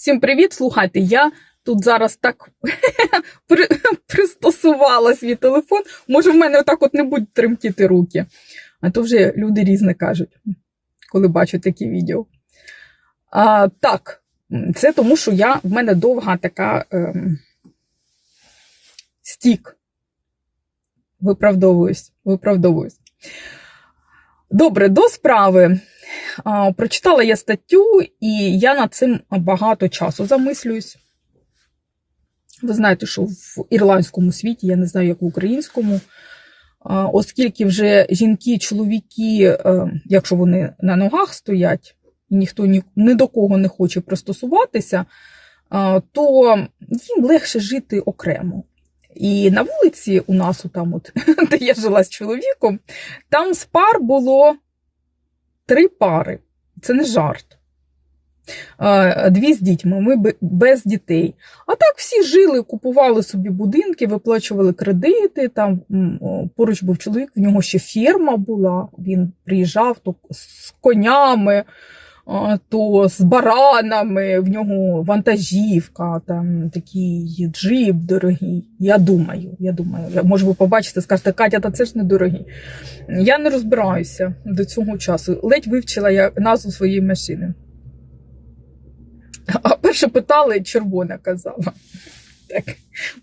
Всім привіт! Слухайте, я тут зараз так при- пристосувала свій телефон. Може, в мене отак от не будуть тремтіти руки. А то вже люди різне кажуть, коли бачать такі відео. А, так, це тому, що я, в мене довга така ем, стік. Виправдовуюсь, виправдовуюсь. Добре, до справи. Прочитала я статтю, і я над цим багато часу замислююсь. Ви знаєте, що в ірландському світі, я не знаю, як в українському, оскільки вже жінки, чоловіки, е, якщо вони на ногах стоять, і ніхто ні, ні до кого не хоче пристосуватися, то їм легше жити окремо. І на вулиці у нас, там, от, де я жила з чоловіком, там з пар було три пари. Це не жарт. Дві з дітьми, ми бе- без дітей. А так всі жили, купували собі будинки, виплачували кредити. Там поруч був чоловік, в нього ще ферма була. Він приїжджав то з конями, то з баранами, в нього вантажівка, там такий джип дорогий. Я думаю, я думаю, може ви побачите, скажете, Катя, та це ж недорогий. Я не розбираюся до цього часу. Ледь вивчила я назву своєї машини. А перше питали, червона казала. Так,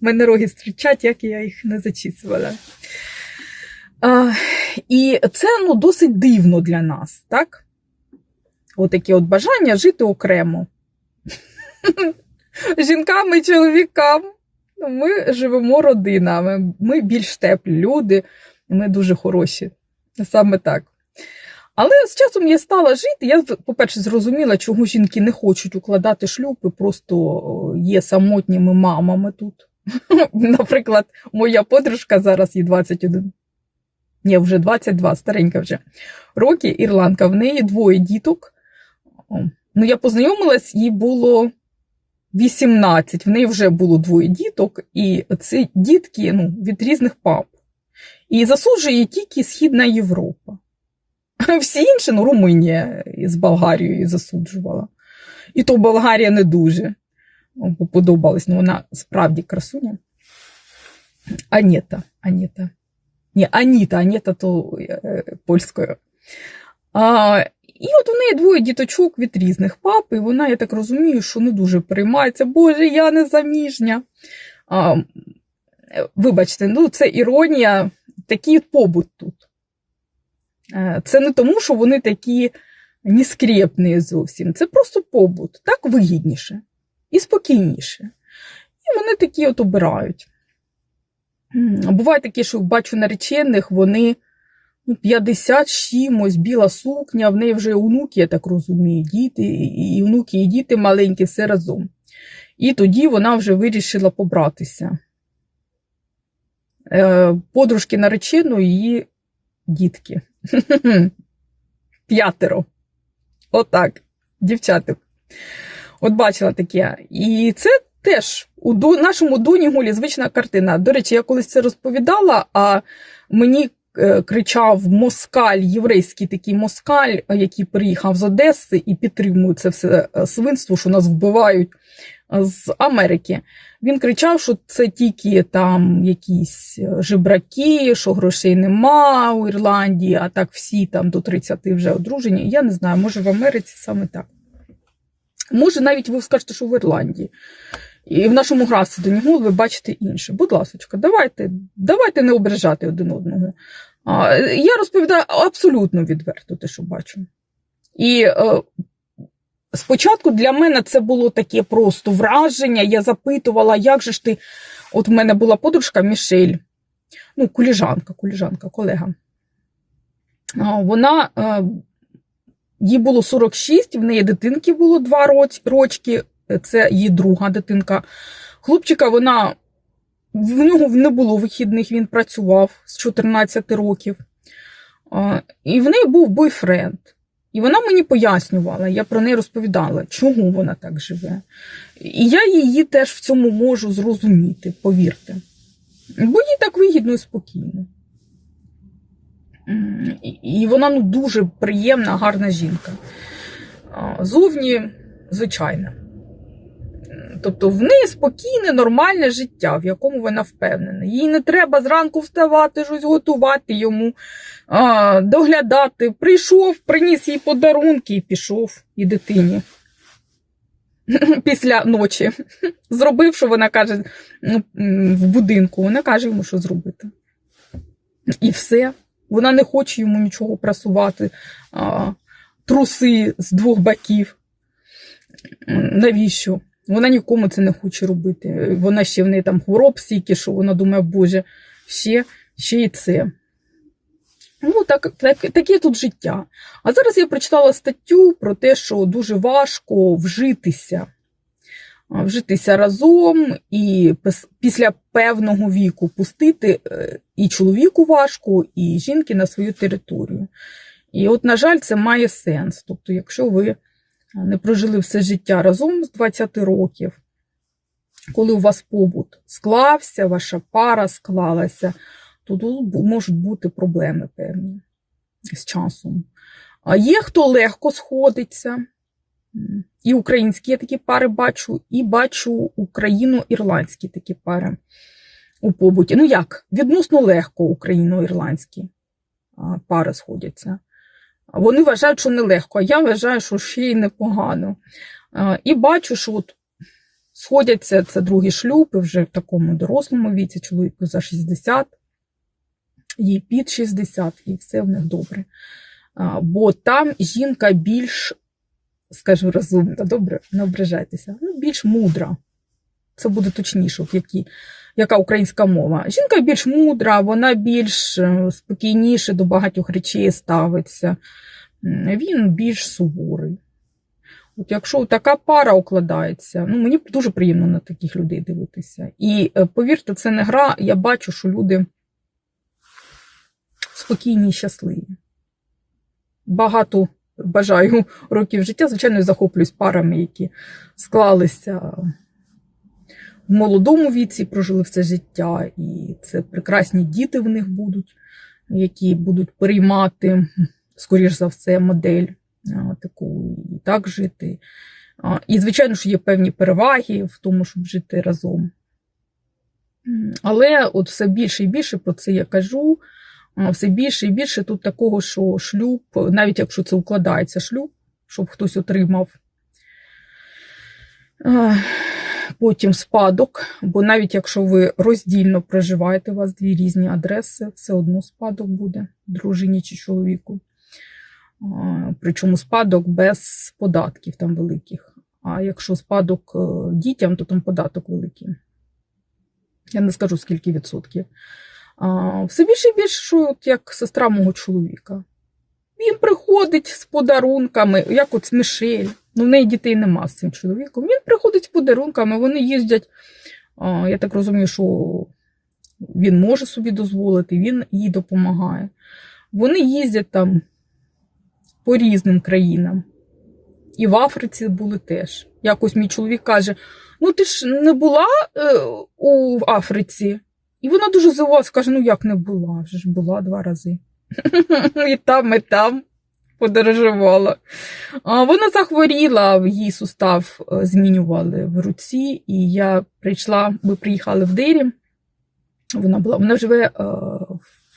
в мене роги стрічать, як я їх не зачісувала. А, і це ну, досить дивно для нас, так? Отакі от бажання жити окремо. Жінкам і чоловікам. Ми живемо родинами, ми більш теплі люди, ми дуже хороші. Саме так. Але з часом я стала жити. Я, по-перше, зрозуміла, чого жінки не хочуть укладати шлюб і просто є самотніми мамами тут. Наприклад, моя подружка зараз їй 21. Ні, вже 22, старенька вже. Роки ірландка. В неї двоє діток. Ну, я познайомилась, їй було 18. В неї вже було двоє діток, і ці дітки ну, від різних пап. І засуджує тільки Східна Європа. Всі інші, ну, Румунія з Болгарією засуджувала. І то Болгарія не дуже О, подобалась, ну вона справді красуня. Анета, Анета. Ні, Аніта, Аніта то е, польською. І от у неї двоє діточок від різних пап, і вона, я так розумію, що не дуже переймається. Боже, я не заміжня. А, е, вибачте, ну це іронія, такий побут тут. Е, Це не тому, що вони такі нескрепні зовсім. Це просто побут. Так вигідніше і спокійніше. І вони такі от обирають. Буває таке, що бачу наречених, вони 50 з чимось, біла сукня, в неї вже онуки, я так розумію, діти, і онуки, і діти маленькі, все разом. І тоді вона вже вирішила побратися. Е, Подружки нареченої її дітки. П'ятеро. Отак, дівчаток. От бачила таке. І це теж у нашому Дунігулі звична картина. До речі, я колись це розповідала, а мені кричав москаль, єврейський такий москаль, який приїхав з Одеси і підтримує це все е, свинство, що нас вбивають е, з Америки. Він кричав, що це тільки там якісь е, жебраки, що грошей нема у Ірландії, а так всі там до 30 вже одружені. Я не знаю, може в Америці саме так. Може, навіть ви скажете, що в Ірландії. І в нашому графстві до нього ви бачите інше. Будь ласка, давайте, давайте не ображати один одного. А, я розповідаю абсолютно відверто те, що бачу. І е, спочатку для мене це було таке просто враження. Я запитувала, як же ж ти. От в мене була подружка Мішель, ну, куліжанка, куліжанка, колега. Вона, е, їй було 46, в неї дитинки було 2 роч- рочки, це її друга дитинка. Хлопчика вона. В нього не було вихідних, він працював з 14 років. І в неї був бойфренд. І вона мені пояснювала, я про неї розповідала, чому вона так живе. І я її теж в цьому можу зрозуміти, повірте. Бо їй так вигідно і спокійно. І вона ну, дуже приємна, гарна жінка. Зовні, звичайна. Тобто в неї спокійне, нормальне життя, в якому вона впевнена. Їй не треба зранку вставати, щось готувати йому, а, доглядати. Прийшов, приніс їй подарунки і пішов і дитині. Після ночі. Зробив, що вона каже ну, в будинку. Вона каже йому, що зробити. І все. Вона не хоче йому нічого прасувати. А, труси з двох боків. Навіщо? Вона нікому це не хоче робити. Вона ще в неї там хвороб стільки, що вона думає, Боже, ще, ще і це. Ну, так, так, таке тут життя. А зараз я прочитала статтю про те, що дуже важко вжитися. Вжитися разом і після певного віку пустити е, і чоловіку важко, і жінки на свою територію. І от, на жаль, це має сенс. Тобто, якщо ви не прожили все життя разом з 20 років, коли у вас побут склався, ваша пара склалася, то тут можуть бути проблеми певні з часом. А є хто легко сходиться. І українські я такі пари бачу, і бачу україно-ірландські такі пари у побуті. Ну як? Відносно легко україно-ірландські пари сходяться. Вони вважають, що нелегко, а я вважаю, що ще й непогано. І бачу, що от сходяться це другий шлюб, вже в такому дорослому віці, чоловіку за 60, їй під 60, і все в них добре. Бо там жінка більш, скажу розумна, добре, не ображайтеся, ну, більш мудра. Це буде точніше, от які, яка українська мова. Жінка більш мудра, вона більш е, спокійніше до багатьох речей ставиться. Він більш суворий. От якщо така пара укладається, ну мені дуже приємно на таких людей дивитися. І е, повірте, це не гра. Я бачу, що люди спокійні і щасливі. Багато бажаю років життя. Звичайно, захоплююсь парами, які склалися в молодому віці, прожили все життя, і це прекрасні діти в них будуть, які будуть переймати, скоріш за все, модель таку і так жити. І, звичайно, що є певні переваги в тому, щоб жити разом. Але от все більше і більше про це я кажу. Все більше і більше тут такого, що шлюб, навіть якщо це укладається шлюб, щоб хтось отримав потім спадок, бо навіть якщо ви роздільно проживаєте, у вас дві різні адреси, все одно спадок буде дружині чи чоловіку. Причому спадок без податків там великих. А якщо спадок е, дітям, то там податок великий. Я не скажу скільки відсотків. Все більше і більше, що як сестра мого чоловіка. Він приходить з подарунками, як от Мишель. Ну, в неї дітей нема з цим чоловіком. Він приходить з подарунками, вони їздять. Я так розумію, що він може собі дозволити, він їй допомагає. Вони їздять там по різним країнам. І в Африці були теж. Якось мій чоловік каже: ну ти ж не була е, у Африці? І вона дуже здивувалася, каже: ну як не була? Вже ж була два рази. І там, і там подорожувала. А Вона захворіла, її сустав е, змінювали в руці, і я прийшла, ми приїхали в Дирі. Вона була, вона живе е,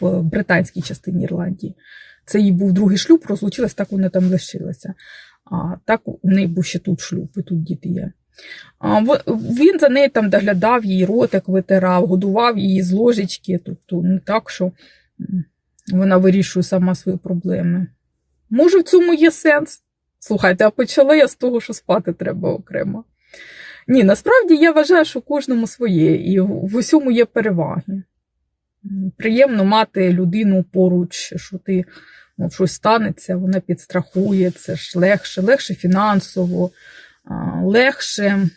в британській частині Ірландії. Це їй був другий шлюб, розлучилась, так вона там лишилася. А так у неї був ще тут шлюб, і тут діти є. А, він за нею там доглядав, її ротик витирав, годував її з ложечки, тобто не так, що вона вирішує сама свої проблеми. Може, в цьому є сенс? Слухайте, а почала я з того, що спати треба окремо. Ні, насправді я вважаю, що кожному своє, і в усьому є переваги. Приємно мати людину поруч, що ти ну, щось станеться, вона підстрахує, це ж легше, легше фінансово, легше.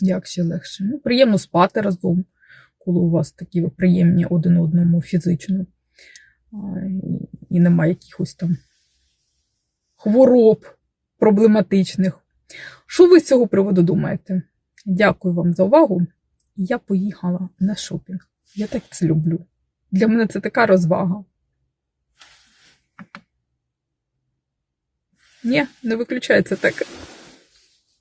Як ще легше? Ну, приємно спати разом, коли у вас такі приємні один одному фізично. І немає якихось там хвороб проблематичних. Що ви з цього приводу думаєте? Дякую вам за увагу. Я поїхала на шопінг. Я так це люблю. Для мене це така розвага. Ні, не виключається так.